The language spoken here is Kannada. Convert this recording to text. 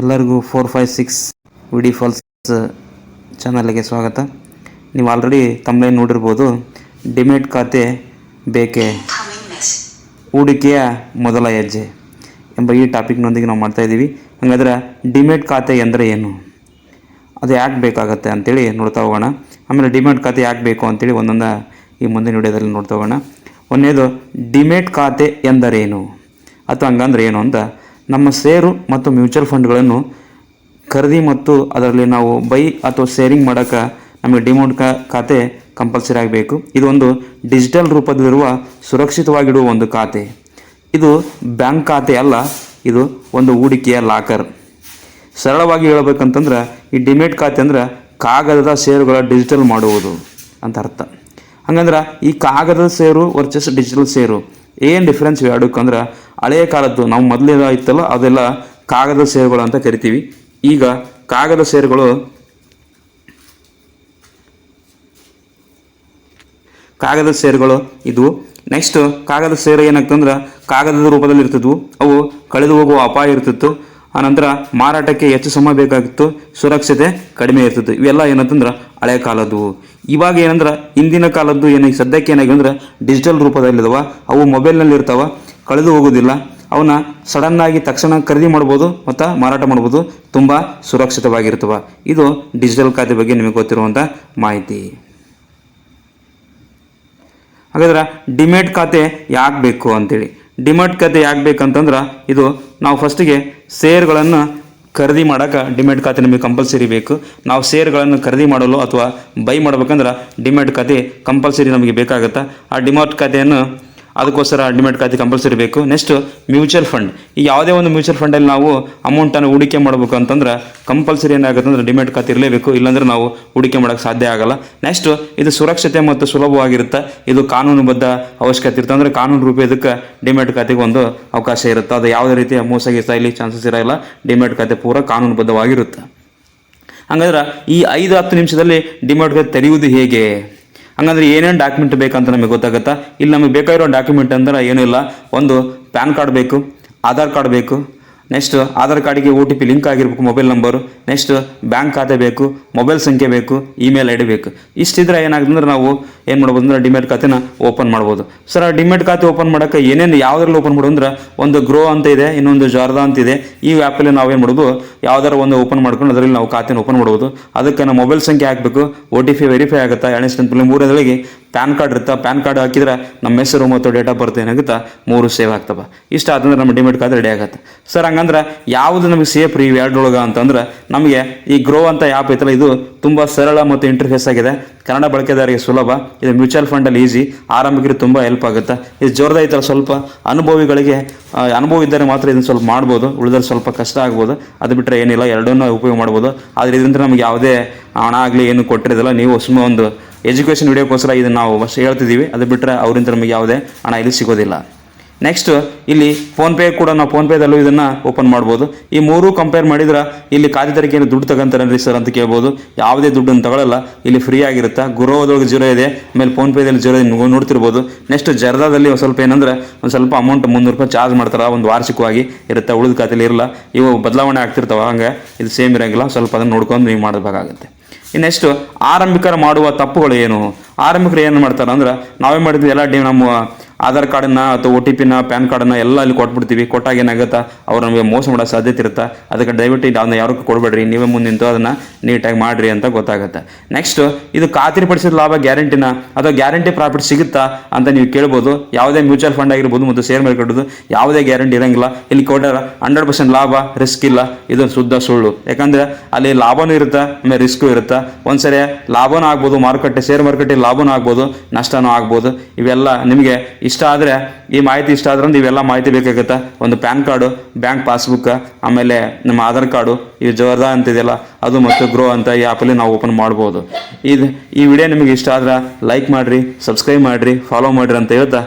ಎಲ್ಲರಿಗೂ four five six VD falls ಚಾನಲ್ಗೆ ಸ್ವಾಗತ. ನೀವು ಆಲ್ರೆಡಿ ತಮ್ಮಲ್ಲಿ ನೋಡಿರ್ಬೋದು. ಡಿಮೆಟ್ ಖಾತೆ ಬೇಕೆ? ಹೂಡಿಕೆಯ ಮೊದಲ ಹೆಜ್ಜೆ ಎಂಬ ಈ ಟಾಪಿಕ್ನೊಂದಿಗೆ ನಾವು ಮಾಡ್ತಾ ಇದ್ದೀವಿ. ಹಾಗಾದ್ರೆ ಡಿಮೇಟ್ ಖಾತೆ ಎಂದರೆ ಏನು? ಅದು ಯಾಕೆ ಬೇಕಾಗತ್ತೆ ಅಂತೇಳಿ ನೋಡ್ತಾ ಹೋಗೋಣ. ಆಮೇಲೆ ಡಿಮೆಟ್ ಖಾತೆ ಯಾಕೆ ಬೇಕು ಅಂತೇಳಿ ಒಂದೊಂದು ಈ ಮುಂದಿನ ವಿಡಿಯೋದಲ್ಲಿ ನೋಡ್ತಾ ಹೋಗೋಣ. ಒಂದನೇದು ಡಿಮೆಟ್ ಖಾತೆ ಎಂದರೇನು? ಅಥವಾ ಹಂಗಂದ್ರೆ ಏನು ಅಂತ ನಮ್ಮ ಸೇರು ಮತ್ತು ಮ್ಯೂಚುವಲ್ ಫಂಡ್ಗಳನ್ನು ಖರೀದಿ ಮತ್ತು ಅದರಲ್ಲಿ ನಾವು ಬೈ ಅಥವಾ ಶೇರಿಂಗ್ ಮಾಡೋಕ್ಕೆ ನಮಗೆ ಡಿಮೌಂಟ್ ಖಾತೆ ಕಂಪಲ್ಸರಿ ಆಗಬೇಕು. ಇದು ಒಂದು ಡಿಜಿಟಲ್ ರೂಪದಲ್ಲಿರುವ ಸುರಕ್ಷಿತವಾಗಿಡುವ ಒಂದು ಖಾತೆ. ಇದು ಬ್ಯಾಂಕ್ ಖಾತೆ ಅಲ್ಲ, ಇದು ಒಂದು ಹೂಡಿಕೆಯ ಲಾಕರ್. ಸರಳವಾಗಿ ಹೇಳಬೇಕಂತಂದ್ರೆ, ಈ ಡಿಮೇಟ್ ಖಾತೆ ಅಂದ್ರೆ ಕಾಗದದ ಸೇರುಗಳ ಡಿಜಿಟಲ್ ಮಾಡುವುದು ಅಂತ ಅರ್ಥ. ಹಂಗಂದ್ರೆ ಈ ಕಾಗದದ ಸೇರು ವರ್ಚಸ್ ಡಿಜಿಟಲ್ ಸೇರು, ಏನು ಡಿಫ್ರೆನ್ಸ್ ಎರಡಕ್ಕಂದ್ರೆ ಹಳೆಯ ಕಾಲದ್ದು ನಾವು ಮೊದಲೇ ಇತ್ತಲ್ಲ ಅದೆಲ್ಲ ಕಾಗದ ಸೇರುಗಳು ಅಂತ ಕರಿತೀವಿ. ಈಗ ಕಾಗದ ಸೇರುಗಳು ಕಾಗದ ಸೇರುಗಳು ಇದು ನೆಕ್ಸ್ಟ್ ಕಾಗದ ಸೇರು ಏನಾಗ್ತಂದ್ರೆ ಕಾಗದದ ರೂಪದಲ್ಲಿ ಇರ್ತಿದ್ವು ಅವು ಕಳೆದು ಹೋಗುವ ಅಪಾಯ ಇರ್ತಿತ್ತು. ಆನಂತರ ಮಾರಾಟಕ್ಕೆ ಹೆಚ್ಚು ಸಮಯ ಬೇಕಾಗಿತ್ತು. ಸುರಕ್ಷತೆ ಕಡಿಮೆ ಇರ್ತಿತ್ತು. ಇವೆಲ್ಲ ಏನಂತಂದ್ರೆ ಹಳೆ ಕಾಲದ್ದು. ಇವಾಗ ಏನಂದ್ರೆ ಇಂದಿನ ಕಾಲದ್ದು ಏನಾಗಿ ಸದ್ಯಕ್ಕೆ ಏನಾಗಿ ಅಂದ್ರೆ ಡಿಜಿಟಲ್ ರೂಪದಲ್ಲಿದ್ದಾವೆ ಅವು ಮೊಬೈಲ್ನಲ್ಲಿ ಇರ್ತಾವ ಕಳೆದು ಹೋಗೋದಿಲ್ಲ ಅವನ್ನ ಸಡನ್ನಾಗಿ ತಕ್ಷಣ ಖರೀದಿ ಮಾಡ್ಬೋದು ಮತ್ತು ಮಾರಾಟ ಮಾಡ್ಬೋದು. ತುಂಬ ಸುರಕ್ಷಿತವಾಗಿರ್ತವೆ ಇದು ಡಿಜಿಟಲ್ ಖಾತೆ ಬಗ್ಗೆ ನಿಮಗೆ ಗೊತ್ತಿರುವಂಥ ಮಾಹಿತಿ. ಹಾಗಾದ್ರೆ ಡಿಮೆಟ್ ಖಾತೆ ಯಾಕೆ ಬೇಕು ಅಂತೇಳಿ. ಡಿಮೆಟ್ ಖಾತೆ ಯಾಕೆ ಬೇಕಂತಂದ್ರೆ ಇದು ನಾವು ಫಸ್ಟಿಗೆ ಸೇರ್ಗಳನ್ನು ಖರೀದಿ ಮಾಡೋಕೆ ಡಿಮೆಟ್ ಖಾತೆ ನಮಗೆ ಕಂಪಲ್ಸರಿ ಬೇಕು. ನಾವು ಶೇರ್ಗಳನ್ನು ಖರೀದಿ ಮಾಡಲು ಅಥವಾ ಬೈ ಮಾಡ್ಬೇಕಂದ್ರೆ ಡಿಮೆಟ್ ಖಾತೆ ಕಂಪಲ್ಸರಿ ನಮಗೆ ಬೇಕಾಗುತ್ತೆ. ಆ ಡಿಮೆಟ್ ಖಾತೆಯನ್ನು ಅದಕ್ಕೋಸ್ಕರ ಡಿಮೆಟ್ ಖಾತೆ ಕಂಪಲ್ಸರಿ ಬೇಕು. ನೆಕ್ಸ್ಟ್ ಮ್ಯೂಚುವಲ್ ಫಂಡ್ ಈ ಯಾವುದೇ ಒಂದು ಮ್ಯೂಚುವಲ್ ಫಂಡಲ್ಲಿ ನಾವು ಅಮೌಂಟನ್ನು ಹೂಡಿಕೆ ಮಾಡಬೇಕು ಅಂತಂದ್ರೆ ಕಂಪಲ್ಸರಿ ಏನಾಗುತ್ತೆ ಅಂದರೆ ಡಿಮೆಟ್ ಖಾತೆ ಇರಲೇಬೇಕು. ಇಲ್ಲಾಂದ್ರೆ ನಾವು ಹೂಡಿಕೆ ಮಾಡೋಕ್ಕೆ ಸಾಧ್ಯ ಆಗಲ್ಲ. ನೆಕ್ಸ್ಟ್ ಇದು ಸುರಕ್ಷತೆ ಮತ್ತು ಸುಲಭವಾಗಿರುತ್ತೆ. ಇದು ಕಾನೂನುಬದ್ಧ ಅವಶ್ಯಕತೆ ಇರುತ್ತೆ. ಅಂದರೆ ಕಾನೂನು ರೂಪ ಇದಕ್ಕೆ ಡಿಮೆಟ್ ಖಾತೆಗೆ ಒಂದು ಅವಕಾಶ ಇರುತ್ತೆ. ಅದು ಯಾವುದೇ ರೀತಿಯ ಮೋಸ ಗೀಸ ಇಲ್ಲಿ ಚಾನ್ಸಸ್ ಇರೋಲ್ಲ. ಡಿಮೆಟ್ ಖಾತೆ ಪೂರ ಕಾನೂನುಬದ್ಧವಾಗಿರುತ್ತೆ. ಹಾಗಾದ್ರೆ ಈ ಐದು ಹತ್ತು ನಿಮಿಷದಲ್ಲಿ ಡಿಮೆಟ್ ಖಾತೆ ತೆರೆಯುವುದು ಹೇಗೆ? ಹಂಗಂದ್ರೆ ಏನೇನು ಡಾಕ್ಯುಮೆಂಟ್ ಬೇಕಂತ ನಮಗೆ ಗೊತ್ತಾಗುತ್ತಾ? ಇಲ್ಲಿ ನಮಗೆ ಬೇಕಾಗಿರೋ ಡಾಕ್ಯುಮೆಂಟ್ ಅಂದ್ರೆ ಏನೂ ಇಲ್ಲ. ಒಂದು ಪ್ಯಾನ್ ಕಾರ್ಡ್ ಬೇಕು, ಆಧಾರ್ ಕಾರ್ಡ್ ಬೇಕು ನೆಕ್ಸ್ಟ್ ಆಧಾರ್ ಕಾರ್ಡಿಗೆ ಒ ಟಿ ಪಿ ಲಿಂಕ್ ಆಗಿರಬೇಕು ಮೊಬೈಲ್ ನಂಬರು ನೆಕ್ಸ್ಟ್ ಬ್ಯಾಂಕ್ ಖಾತೆ ಬೇಕು ಮೊಬೈಲ್ ಸಂಖ್ಯೆ ಬೇಕು ಇಮೇಲ್ ಐ ಡಿ ಬೇಕು. ಇಷ್ಟಿದ್ರೆ ಏನಾಗುತ್ತೆ ಅಂದ್ರೆ ನಾವು ಏನು ಮಾಡ್ಬೋದು ಅಂದ್ರೆ ಡಿಮೆಟ್ ಖಾತೆನ ಓಪನ್ ಮಾಡ್ಬೋದು. ಸರ್ ಆ ಡಿಮೇಟ್ ಖಾತೆ ಓಪನ್ ಮಾಡೋಕ್ಕೆ ಏನೇನು ಯಾವುದ್ರಲ್ಲಿ ಓಪನ್ ಮಾಡೋದು ಅಂದ್ರೆ ಒಂದು ಗ್ರೋ ಅಂತ ಇದೆ, ಇನ್ನೊಂದು ಜಾರ್ದಾ ಅಂತ ಇದೆ. ಈ ಆ್ಯಪಲ್ಲಿ ನಾವು ಏನು ಮಾಡೋದು ಯಾವ್ದಾರು ಒಂದು ಓಪನ್ ಮಾಡ್ಕೊಂಡು ಅದರಲ್ಲಿ ನಾವು ಖಾತೆನ ಓಪನ್ ಮಾಡ್ಬೋದು. ಅದಕ್ಕೆ ನಾವು ಮೊಬೈಲ್ ಸಂಖ್ಯೆ ಹಾಕಬೇಕು ಒ ಟಿ ಪಿ ವೆರಿಫೈ ಆಗುತ್ತಾ ಎರಡನೇ ಸ್ಟೆಪ್ ಮೂರನೇದೊಳಗೆ ಪ್ಯಾನ್ ಕಾರ್ಡ್ ಇರುತ್ತಾ, ಪ್ಯಾನ್ ಕಾರ್ಡ್ ಹಾಕಿದ್ರೆ ನಮ್ಮ ಹೆಸರು ಮತ್ತು ಡೇಟ್ ಆಫ್ ಬರ್ತ್ ಏನಾಗುತ್ತಾ, ಮೂರು ಸೇವ್ ಆಗ್ತವೆ. ಇಷ್ಟ ಆದ್ರೆ ನಮ್ಮ ಡಿಮೆಟ್ ಖಾತೆ ರೆಡಿ ಆಗುತ್ತೆ. ಸರ್ ಹಂಗಂದ್ರೆ ಯಾವುದು ನಮಗೆ ಸೇಫ್ ರೀ ಎರಡರೊಳಗೆ ಅಂತಂದ್ರೆ ನಮಗೆ ಈ ಗ್ರೋ ಅಂತ ಆ್ಯಪ್ ಐತಲ್ಲ, ಇದು ತುಂಬ ಸರಳ ಮತ್ತು ಇಂಟರ್ಫೇಸ್ ಆಗಿದೆ. ಕನ್ನಡ ಬಳಕೆದಾರರಿಗೆ ಸುಲಭ, ಇದು ಮ್ಯೂಚುವಲ್ ಫಂಡಲ್ಲಿ ಈಸಿ ಆರಂಭಿಕರಿಗೆ ತುಂಬ ಹೆಲ್ಪ್ ಆಗುತ್ತೆ. ಇದು ಜೋರದ ಐತಲ್ಲ, ಸ್ವಲ್ಪ ಅನುಭವಿಗಳಿಗೆ ಅನುಭವ ಇದ್ದರೆ ಮಾತ್ರ ಇದನ್ನು ಸ್ವಲ್ಪ ಮಾಡ್ಬೋದು. ಉಳಿದ್ರೆ ಸ್ವಲ್ಪ ಕಷ್ಟ ಆಗ್ಬೋದು. ಅದು ಬಿಟ್ಟರೆ ಏನಿಲ್ಲ, ಎರಡನ್ನೂ ಉಪಯೋಗ ಮಾಡ್ಬೋದು. ಆದರೆ ಇದರಿಂದ ನಮಗೆ ಯಾವುದೇ ಹಣ ಆಗಲಿ, ಏನು ಕೊಟ್ಟಿರೋದಿಲ್ಲ. ನೀವು ಸುಮ್ಮನೆ ಒಂದು ಎಜುಕೇಷನ್ ವಿಡಿಯೋಕ್ಕೋಸ್ಕರ ಇದನ್ನು ನಾವು ಹೇಳ್ತಿದ್ದೀವಿ. ಅದು ಬಿಟ್ಟರೆ ಅವರಿಂದ ನಮಗೆ ಯಾವುದೇ ಹಣ ಇಲ್ಲಿ ಸಿಗೋದಿಲ್ಲ. ನೆಕ್ಸ್ಟ್ ಇಲ್ಲಿ ಫೋನ್ಪೇ ಕೂಡ ನಾವು ಫೋನ್ಪೇದಲ್ಲೂ ಇದನ್ನು ಓಪನ್ ಮಾಡ್ಬೋದು. ಈ ಮೂರು ಕಂಪೇರ್ ಮಾಡಿದ್ರೆ ಇಲ್ಲಿ ಖಾತೆ ತೆರಿಗೆ ಏನು ದುಡ್ಡು ತಗೊಂತಾರೇನ್ರಿ ಸರ್ ಅಂತ ಕೇಳ್ಬೋದು. ಯಾವುದೇ ದುಡ್ಡನ್ನು ತಗೊಳ್ಳಲ್ಲ ಇಲ್ಲಿ ಫ್ರೀ ಆಗಿರುತ್ತೆ? ಗುರೋದೊಳಗೆ ಜೀರೋ ಇದೆ. ಆಮೇಲೆ ಫೋನ್ಪೇದಲ್ಲಿ ಜೀರೋ ನೋಡ್ತಿರ್ಬೋದು. ನೆಕ್ಸ್ಟ್ ಜರ್ದಾದಲ್ಲಿ ಒಂದು ಸ್ವಲ್ಪ ಏನಂದ್ರೆ ಒಂದು ಸ್ವಲ್ಪ ಅಮೌಂಟ್ ಮುನ್ನೂರು ರೂಪಾಯಿ ಚಾರ್ಜ್ ಮಾಡ್ತಾರೆ. ಒಂದು ವಾರ್ಷಿಕವಾಗಿ ಇರುತ್ತೆ? ಉಳಿದ ಖಾತೆಯಲ್ಲಿ ಇರಲ್ಲ. ಇವು ಬದಲಾವಣೆ ಆಗ್ತಿರ್ತಾವೆ. ಹಂಗೆ ಇದು ಸೇಮ್ ಇರೋಂಗಿಲ್ಲ. ಸ್ವಲ್ಪ ಅದನ್ನು ನೋಡ್ಕೊಂಡು ನೀವು ಮಾಡಬೇಕಾಗುತ್ತೆ. ನೆಕ್ಸ್ಟು ಆರಂಭಿಕರು ಮಾಡುವ ತಪ್ಪುಗಳು ಏನು? ಆರಂಭಿಕರು ಏನು ಮಾಡ್ತಾರೆ ಅಂದ್ರೆ ನಾವೇ ಮಾಡಿದ್ವಿ ಎಲ್ಲ ಡಿ ನಮ್ಮ ಆಧಾರ್ ಕಾರ್ಡನ್ನ ಅಥವಾ ಒ ಟಿ ಪಿನ, ಪ್ಯಾನ್ ಕಾರ್ಡನ್ನ ಎಲ್ಲ ಅಲ್ಲಿ ಕೊಟ್ಬಿಡ್ತೀವಿ. ಕೊಟ್ಟಾಗ ಏನಾಗುತ್ತಾ ಅವ್ರು ನಮಗೆ ಮೋಸ ಮಾಡೋ ಸಾಧ್ಯತೆ ಇರುತ್ತೆ? ಅದಕ್ಕೆ ದಯವಿಟ್ಟು ಅದನ್ನ ಯಾರಕ್ಕೂ ಕೊಡಬೇಡ್ರಿ. ನೀವೇ ಮುಂದೆ ನಿಂತು ಅದನ್ನು ನೀಟಾಗಿ ಮಾಡಿರಿ ಅಂತ ಗೊತ್ತಾಗುತ್ತೆ. ನೆಕ್ಸ್ಟ್ ಇದು ಖಾತ್ರಿಪಡಿಸಿದ ಲಾಭ ಗ್ಯಾರಂಟಿನ? ಅಥವಾ ಗ್ಯಾರಂಟಿ ಪ್ರಾಫಿಟ್ ಸಿಗುತ್ತಾ ಅಂತ ನೀವು ಕೇಳ್ಬೋದು. ಯಾವುದೇ ಮ್ಯೂಚುವಲ್ ಫಂಡ್ ಆಗಿರ್ಬೋದು ಮತ್ತು ಶೇರ್ ಮಾರ್ಕೆಟ್ ಯಾವುದೇ ಗ್ಯಾರಂಟಿ ಇರೋಂಗಿಲ್ಲ. ಇಲ್ಲಿ ಕೊಟ್ಟಾರ ಹಂಡ್ರೆಡ್ ಪರ್ಸೆಂಟ್ ಲಾಭ, ರಿಸ್ಕ್ ಇಲ್ಲ. ಇದು ಶುದ್ಧ ಸುಳ್ಳು. ಯಾಕಂದ್ರೆ ಅಲ್ಲಿ ಲಾಭನೂ ಇರುತ್ತೆ? ಆಮೇಲೆ ರಿಸ್ಕು ಇರುತ್ತೆ? ಒಂದ್ಸರಿ ಲಾಭನೂ ಆಗ್ಬೋದು, ಮಾರುಕಟ್ಟೆ ಶೇರ್ ಮಾರುಕಟ್ಟೆ ಲಾಭನೂ ಆಗ್ಬೋದು, ನಷ್ಟನೂ ಆಗ್ಬೋದು. ಇವೆಲ್ಲ ನಿಮಗೆ ಇಷ್ಟ ಆದರೆ, ಈ ಮಾಹಿತಿ ಇಷ್ಟ ಆದ್ರೆ ಇವೆಲ್ಲ ಮಾಹಿತಿ ಬೇಕಾಗುತ್ತೆ. ಒಂದು ಪ್ಯಾನ್ ಕಾರ್ಡು, ಬ್ಯಾಂಕ್ ಪಾಸ್ಬುಕ್, ಆಮೇಲೆ ನಮ್ಮ ಆಧಾರ್ ಕಾರ್ಡು, ಈ ಜೋರ್ದಾ ಅಂತಿದೆಯಲ್ಲ ಅದು ಮತ್ತು ಗ್ರೋ ಅಂತ ಈ ಆ್ಯಪಲ್ಲಿ ನಾವು ಓಪನ್ ಮಾಡ್ಬೋದು. ಇದು ಈ ವಿಡಿಯೋ ನಿಮಗೆ ಇಷ್ಟ ಆದ್ರೆ ಲೈಕ್ ಮಾಡಿರಿ, ಸಬ್ಸ್ಕ್ರೈಬ್ ಮಾಡಿರಿ, ಫಾಲೋ ಮಾಡಿರಿ ಅಂತ ಹೇಳ್ತಾ